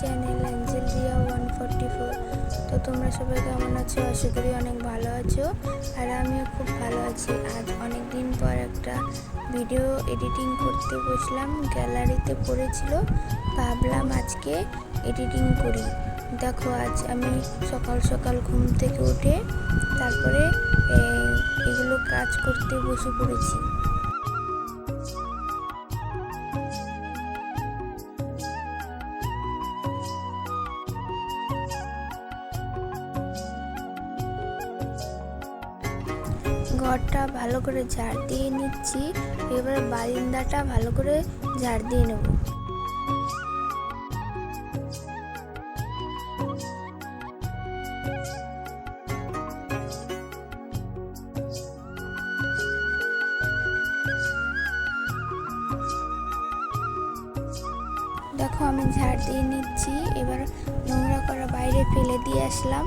Channel angel Riya one forty four তো তোমরা সবাই কেমন আছো? আশা করি অনেক ভালো আছো। আর আমিও খুব ভালো আছি। আজ অনেক দিন পর একটা ভিডিও এডিটিং করতে বসলাম। গ্যালারিতে পড়েছিল। ভাবলাম আজকে এডিটিং করি। দেখো, আজ আমি সকাল সকাল ঘুম থেকে উঠে তারপরে এগুলো কাজ করতে বসে পড়েছি। ঘরটা ভালো করে ঝাড় দিয়ে নিচ্ছি। এবার বারিন্দাটা ভালো করে ঝাড় দিয়ে নেব। দেখো আমি ঝাড় দিয়ে নিচ্ছি। এবার নোংরা করা বাইরে ফেলে দিয়ে আসলাম।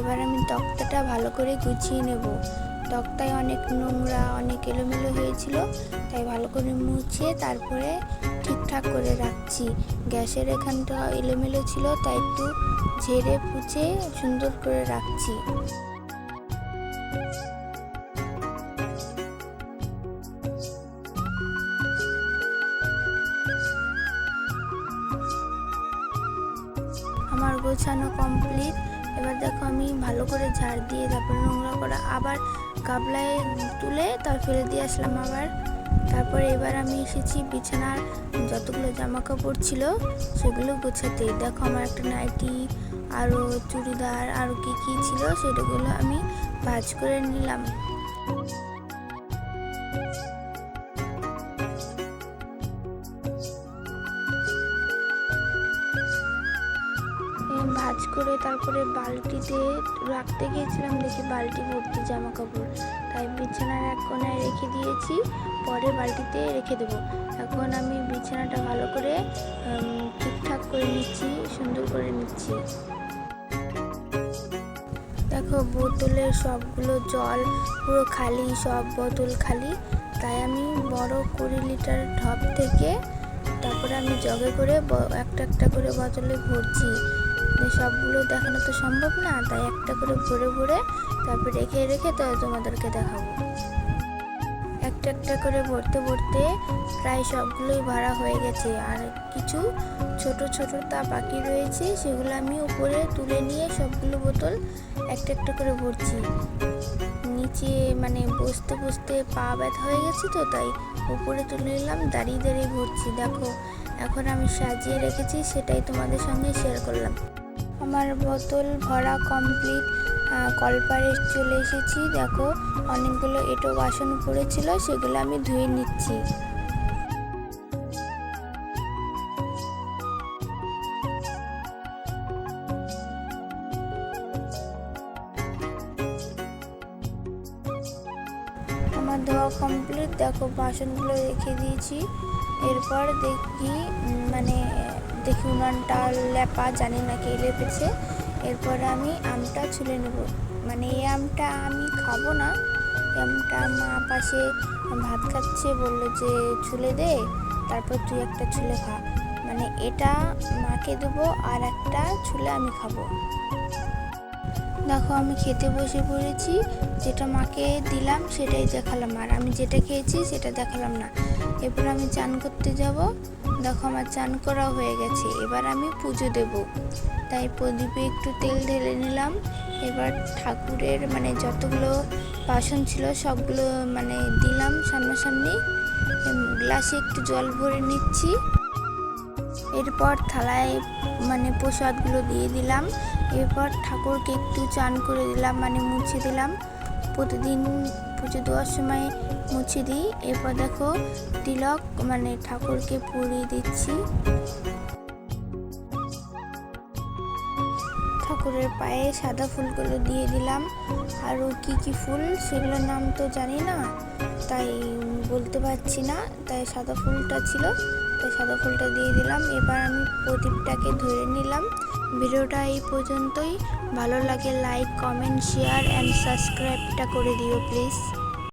এবার আমি তক্তাটা ভালো করে গুছিয়ে নেব। তক্তায় অনেক নোংরা, অনেক এলোমেলো হয়েছিল, তাই ভালো করে মুছে তারপরে ঠিকঠাক করে রাখছি। গ্যাসের এখানটা এলোমেলো ছিল, তাই একটু ঝেড়ে পুছে সুন্দর করে রাখছি। আমার গোছানো কমপ্লিট এবার দেখো আমি ভালো করে ঝাড় দিয়ে তারপরে নোংরা করা আবার গাবলায় তুলে তার ফেলে দিয়ে আসলাম আবার। তারপরে এবার আমি এসেছি বিছানার যতগুলো জামা কাপড় ছিল সেগুলো গোছাতে। দেখো আমার একটা নাইটি আরও চুড়িদার আরও কী কী ছিল সেগুলো আমি ভাজ করে নিলাম। ভাজ করে তারপরে বালতিতে রাখতে গিয়েছিলাম, দেখি বালতি ভর্তি জামা কাপড় তাই বিছানার এক কোনায় রেখে দিয়েছি, পরে বালতিতে রেখে দেবো। এখন আমি বিছানাটা ভালো করে ঠিকঠাক করে নিচ্ছি, সুন্দর করে নিচ্ছি। দেখো বোতলের সবগুলো জল, পুরো খালি, সব বোতল খালি। তাই আমি বড় কুড়ি লিটার ঢপ থেকে তারপরে আমি জগে করে একটা একটা করে বোতলে ভরছি। সবগুলো দেখানো তো সম্ভব না, তাই একটা করে ভরে ভরে তারপর রেখে রেখে তো তোমাদেরকে দেখাবো। একটা একটা করে ভরতে ভরতে প্রায় সবগুলোই ভরা হয়ে গেছে। আর কিছু ছোট ছোট তা বাকি রয়েছে, সেগুলো আমি উপরে তুলে নিয়ে সবগুলো বোতল একটা একটা করে ভরছি। নিচে মানে বসতে বসতে পা ব্যথা হয়ে গেছে তো, তাই উপরে তুলে নিলাম, দাঁড়িয়ে দাঁড়িয়ে ভরছি। দেখো, এখন আমি সাজিয়ে রেখেছি, সেটাই তোমাদের সঙ্গে শেয়ার করলাম। আমার বোতল ভরা কমপ্লিট কলপারে চলে এসেছি। দেখো, অনেকগুলো এঁটো বাসন পড়েছিল, সেগুলো আমি ধুয়ে নিচ্ছি। আমার ধোয়া কমপ্লিট দেখো, বাসনগুলো রেখে দিয়েছি। এরপর দেখি মানে দেখি উনানটা লেপা, জানি না কে লেপেছে। এরপর আমি আমটা ছুলে নেব। মানে এই আমটা আমি খাব না। আমটা মা পাশে ভাত খাচ্ছে, বলল যে ছুলে দে, তারপর তুই একটা ছুলে খা। মানে এটা মাকে দেবো আর একটা ছুলে আমি খাব। দেখো, আমি খেতে বসে পড়েছি। যেটা মাকে দিলাম, সেটাই দেখালাম। আর আমি যেটা খেয়েছি, সেটা দেখালাম না। এরপর আমি চান করতে যাব। দেখো, আমার চান করা হয়ে গেছে। এবার আমি পুজো দেব। তাই প্রদীপে একটু তেল ঢেলে নিলাম। এবার ঠাকুরের মানে যতগুলো বাসন ছিল, সবগুলো মানে দিলাম সামনাসামনি। গ্লাসে একটু জল ভরে নিচ্ছি। এরপর থালায় মানে প্রসাদগুলো দিয়ে দিলাম। এরপর ঠাকুরকে একটু চান করে দিলাম মানে মুছে দিলাম। প্রতিদিন পুজো দেওয়ার সময় মুছে দিই। এরপর দেখো তিলক মানে ঠাকুরকে পরিয়ে দিচ্ছি। ঠাকুরের পায়ে সাদা ফুলগুলো দিয়ে দিলাম। আরও কি কি ফুল, সেগুলোর নাম তো জানি না, তাই বলতে পারছি না। তাই সাদা ফুলটা ছিল। তাই সাদা ফুলটা দিয়ে দিলাম। এবার আমি প্রদীপটাকে ধরে নিলাম। ভিডিওটা এই পর্যন্তই। ভালো লাগে লাইক কমেন্ট শেয়ার অ্যান্ড সাবস্ক্রাইবটা করে দিও প্লিজ